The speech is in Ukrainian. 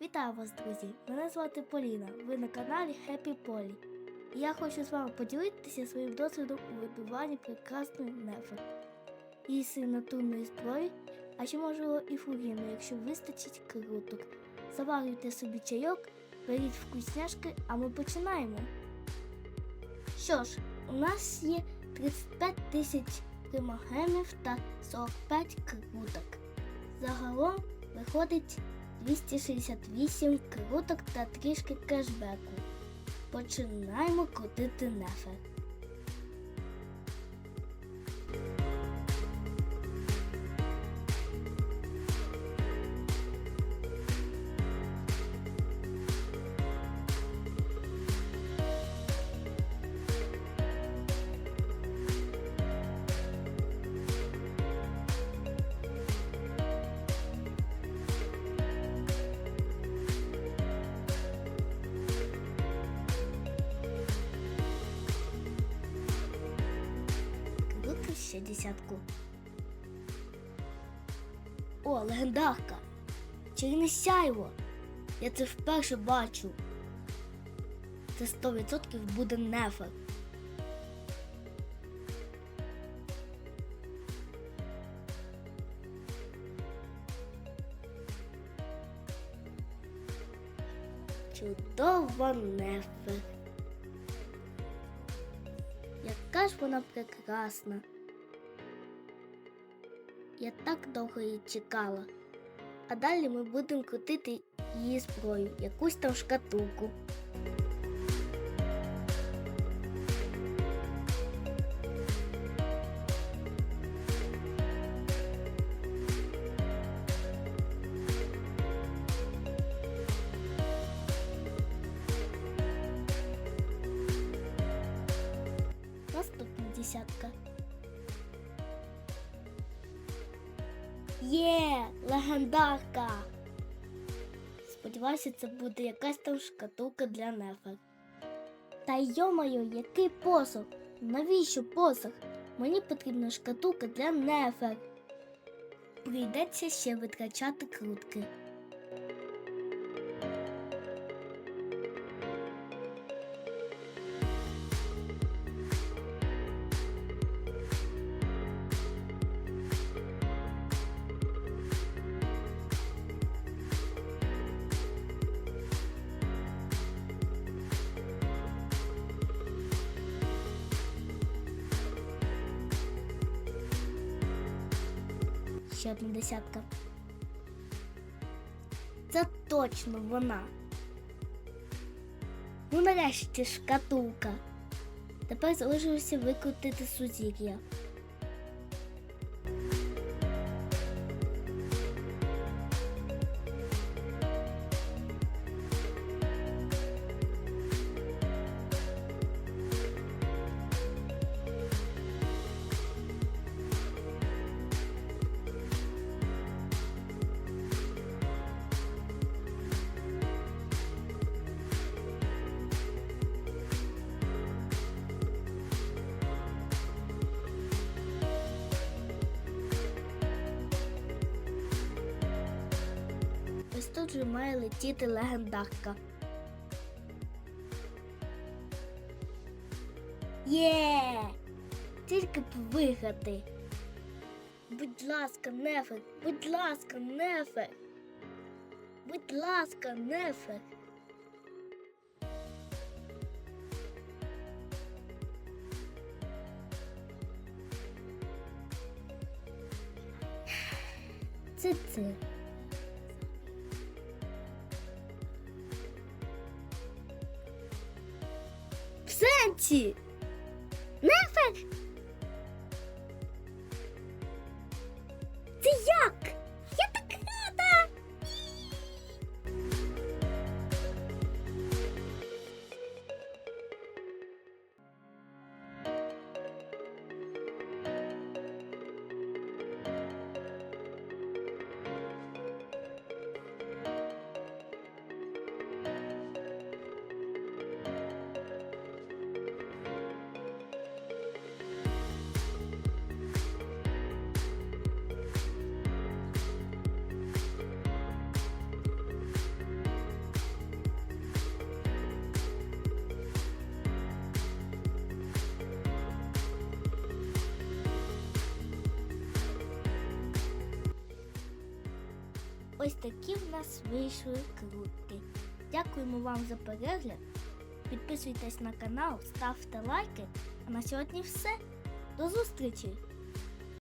Вітаю вас, друзі! Мене звати Поліна. Ви на каналі Happy Polly. І я хочу з вами поділитися своїм досвідом у вибиванні прекрасної нефи. Її сигнатурної зброї, а ще можливо і фуріну, якщо вистачить круток. Заварюйте собі чайок, беріть вкусняшки, а ми починаємо. Що ж, у нас є 35 тисяч примагемів та 45 круток. Загалом виходить 268 круток та трішки кешбеку. Починаємо крутити нефер. Ще десятку. О, легендарка! Чарівне сяйво! Я це вперше бачу. Це 100% буде нефер. Чудова нефер. Яка ж вона прекрасна. Я так довго її чекала. А далі ми будемо крутити її зброю, якусь там шкатулку. Наступна десятка. Є, легендарка. Сподіваюся, це буде якась там шкатулка для нефер. Та йомаю, який посох? Навіщо посох? Мені потрібна шкатулка для нефер. Прийдеться ще витрачати крутки. Ще одна десятка. Це точно вона. Ну нарешті шкатулка. Тепер залишилося викрутити сузір'я. Ось тут же має летіти легендарка. Є! Тільки б виграти. Будь ласка, нефер, будь ласка, нефер. Будь ласка, нефер. Це це. В сенсі. Нефер. Ось такі в нас вийшли крутки. Дякуємо вам за перегляд. Підписуйтесь на канал, ставте лайки. А на сьогодні все. До зустрічі!